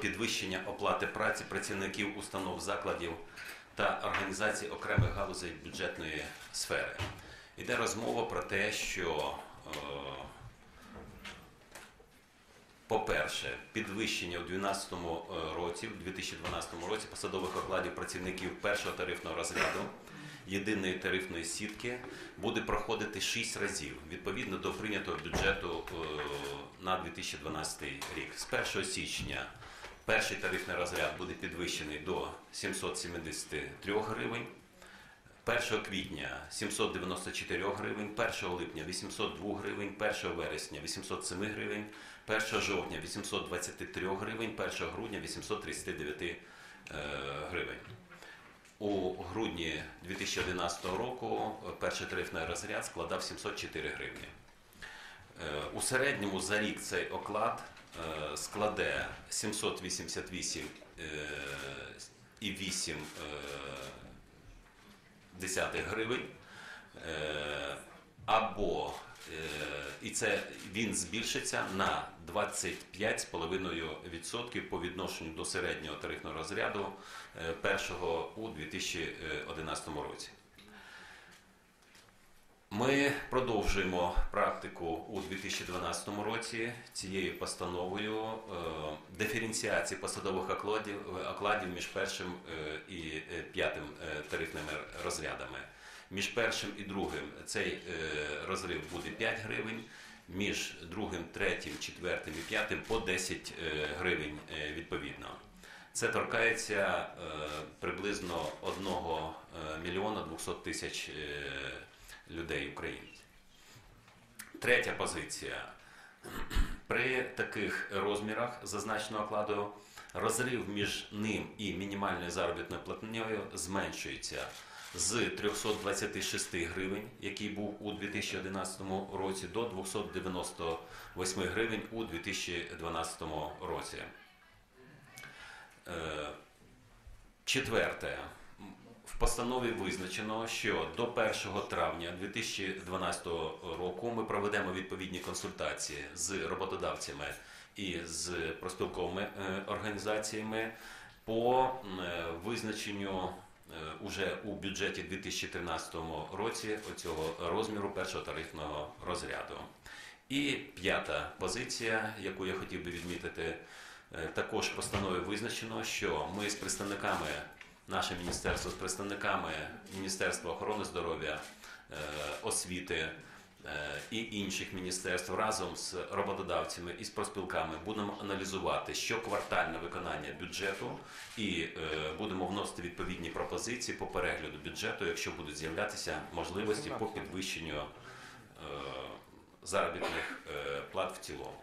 підвищення оплати праці працівників установ закладів та організацій окремих галузей бюджетної сфери. Йде розмова про те, що е, по-перше, підвищення у 2012 році, в 2012 році посадових окладів працівників першого тарифного розряду єдиної тарифної сітки буде проходити 6 разів відповідно до прийнятого бюджету е, на 2012 рік. З 1 січня перший тарифний розряд буде підвищений до 773 гривень. 1 квітня 794 гривень, 1 липня 802 гривень, 1 вересня 807 гривень, 1 жовтня 823 гривень, 1 грудня 839 е, гривень. У грудні 2011 року перший тарифний розряд складав 704 гривні. Е, У середньому за рік цей оклад е, складе 788 е, і 8 десятих гривень. Або і це він збільшиться на 25,5% по відношенню до середнього тарифного розряду е, першого у 2011 році. Ми продовжуємо практику у 2012 році цією постановою е, диференціації посадових окладів, окладів між першим е, і е, п'ятим е, тарифними розрядами. Між першим і другим цей е, розрив буде 5 гривень, між другим, третім, четвертим і п'ятим по 10 е, гривень е, відповідно. Це торкається приблизно 1 е, мільйона 200 тисяч людей українців. Третя позиція. При таких розмірах зазначеного окладу розрив між ним і мінімальною заробітною платнею зменшується з 326 гривень, який був у 2011 році, до 298 гривень у 2012 році. Е, Четверте. В постанові визначено, що до 1 травня 2012 року ми проведемо відповідні консультації з роботодавцями і з проспілковими е, організаціями по е, визначенню уже у бюджеті 2013 році цього розміру першого тарифного розряду. І п'ята позиція, яку я хотів би відмітити, е, також постановою визначено, що ми з представниками, наше міністерство з представниками Міністерства охорони здоров'я, е, освіти е, і інших міністерств разом з роботодавцями і з проспілками будемо аналізувати щоквартальне виконання бюджету і е, будемо вносити відповідні пропозиції по перегляду бюджету, якщо будуть з'являтися можливості по підвищенню е, заробітних е, плат в цілому.